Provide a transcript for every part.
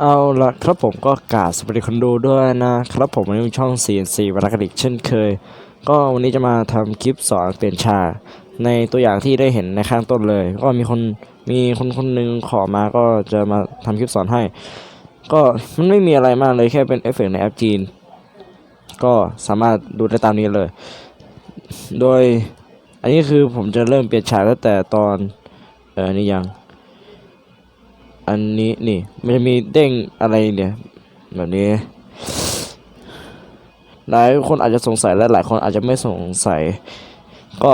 เอาละครับผมก็กาสวัสดีคนดูด้วยนะครับผมวันนี้มีช่อง CNC วรรณกดิกเช่นเคย ก็วันนี้จะมาทำคลิปสอนเปลี่ยนฉาในตัวอย่างที่ได้เห็นในข้างต้นเลย ก็มีคนมีคนคนหนึ่งขอมาก็จะมาทำคลิปสอนให้ ก็มันไม่มีอะไรมากเลยแค่เป็นเอฟเฟกต์ในแอปจีน ก็สามารถดูได้ตามนี้เลย โดยอันนี้คือผมจะเริ่มเปลี่ยนฉากตั้งแต่ตอนเออนี่ยัง อันนี้นี่มันจะมีเด้งอะไรเนี่ยแบบนี้ หลายคนอาจจะสงสัยและหลายคนอาจจะไม่สงสัย ก็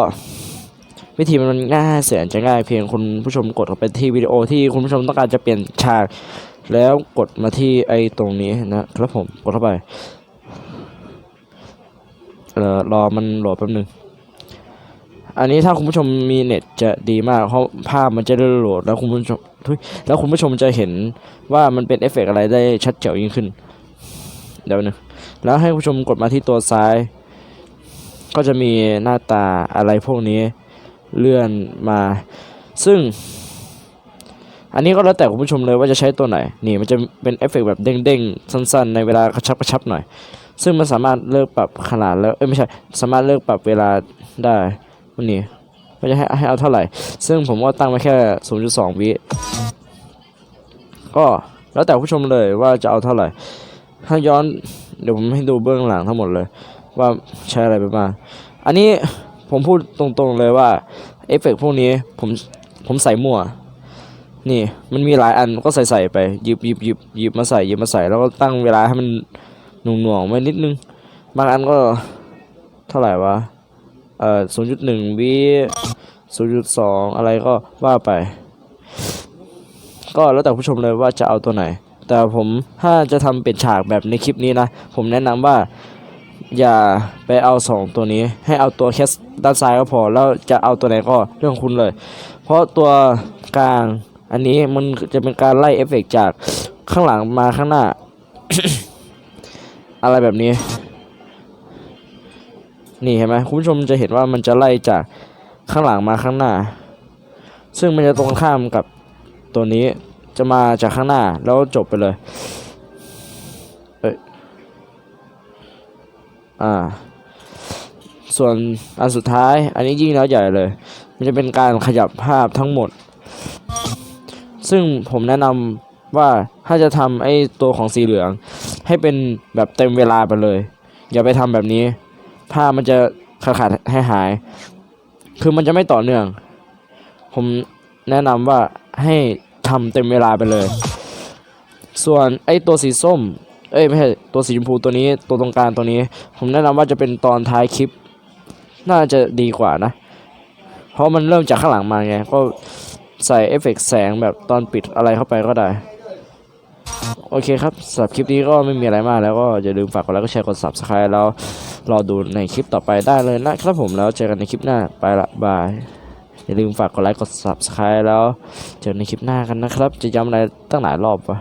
วิธีมันง่ายแสนจะง่ายเพียงคุณผู้ชมกดเข้าไปที่วิดีโอที่คุณผู้ชมต้องการจะเปลี่ยนฉาก แล้วกดมาที่ไอ้ตรงนี้นะครับผมกดเข้าไป เออรอมันโหลดแป๊บนึง อันนี้ถ้าคุณผู้ชมมีเน็ตจะดีมาก เพราะภาพมันจะได้โหลดแล้วคุณผู้ชมทุยแล้วคุณผู้ชมจะเห็นว่ามันเป็นเอฟเฟกต์อะไรได้ชัดเจ๋วยิ่งขึ้น เดี๋ยวนะแล้วให้คุณผู้ชมกดมาที่ตัวซ้าย ก็จะมีหน้าตาอะไรพวกนี้เลื่อนมา ซึ่ง อันนี้ก็แล้วแต่คุณผู้ชมเลยว่าจะใช้ตัวไหน นี่มันจะเป็นเอฟเฟกต์แบบเด้งๆ สั้นๆ ในเวลากระชับกระชับหน่อย ซึ่งมันสามารถเลือกปรับขนาดแล้วเอ้ยไม่ใช่สามารถเลือกปรับเวลาได้วันนี้ว่าจะให้ให้เอาเท่าไหร่ ซึ่งผมก็ตั้งไว้แค่ 0.2 วิก็แล้วแต่ผู้ชมเลยว่าจะเอาเท่าไหร่ ถ้าย้อนเดี๋ยวผมให้ดูเบื้องหลังทั้งหมดเลย ว่าใช้อะไรไปบ้างอันนี้ผมพูดตรงๆเลยว่าเอฟเฟกต์พวกนี้ผมผมใส่มั่ว นี่มันมีหลายอันก็ใส่ใส่ไปหยิบหยิบหยิบหยิบมาใส่หยิบมาใส่แล้วก็ตั้งเวลาให้มัน หน่วงหน่วงๆไว้นิดนึง บางอันก็เท่าไหร่วะ เอ่อศูนย์จุดหนึ่งวิศูนย์จุดสองอะไรก็ว่าไป ก็แล้วแต่ผู้ชมเลยว่าจะเอาตัวไหน แต่ผมถ้าจะทำเป็นฉากแบบในคลิปนี้นะ ผมแนะนำว่าอย่าไปเอาสองตัวนี้ ให้เอาตัวแค่ด้านซ้ายก็พอ แล้วจะเอาตัวไหนก็เรื่องคุณเลย เพราะตัวกลางอันนี้มันจะเป็นการไล่เอฟเฟกต์จากข้างหลังมาข้างหน้า อะไรแบบนี้ นี่เห็นไหมคุณผู้ชมจะเห็นว่ามันจะไล่จากข้างหลังมาข้างหน้า ซึ่งมันจะตรงข้ามกับตัวนี้จะมาจากข้างหน้าแล้วจบไปเลยเอ้ยอ่า ส่วนอันสุดท้าย อันนี้ยิ่งแล้วใหญ่เลย มันจะเป็นการขยับภาพทั้งหมด ซึ่งผมแนะนำว่าถ้าจะทำไอ้ตัวของสีเหลือง ให้เป็นแบบเต็มเวลาไปเลย อย่าไปทำแบบนี้ภามันจะขาดขาดให้หาย คือมันจะไม่ต่อเนื่อง ผมแนะนำว่าให้ทำเต็มเวลาไปเลย ส่วนไอ้ตัวสีส้ม เอ้ยไม่ใช่ตัวสีชมพูตัวนี้ตัวตรงกลางตัวนี้ ผมแนะนำว่าจะเป็นตอนท้ายคลิป น่าจะดีกว่านะ เพราะมันเริ่มจากข้างหลังมาไงก็ใส่เอฟเฟกต์แสงแบบตอนปิดอะไรเข้าไปก็ได้ โอเคครับสำหรับคลิปนี้ก็ไม่มีอะไรมากแล้วก็อย่าลืมฝากกดไลค์กดแชร์กด subscribe แล้วรอดูในคลิปต่อไปได้เลยนะครับผมแล้วเจอกันในคลิปหน้าไปละบายอย่าลืมฝากกดไลค์กด subscribe แล้วเจอกันในคลิปหน้ากันนะครับ จะย้ำอะไรตั้งหลายรอบวะ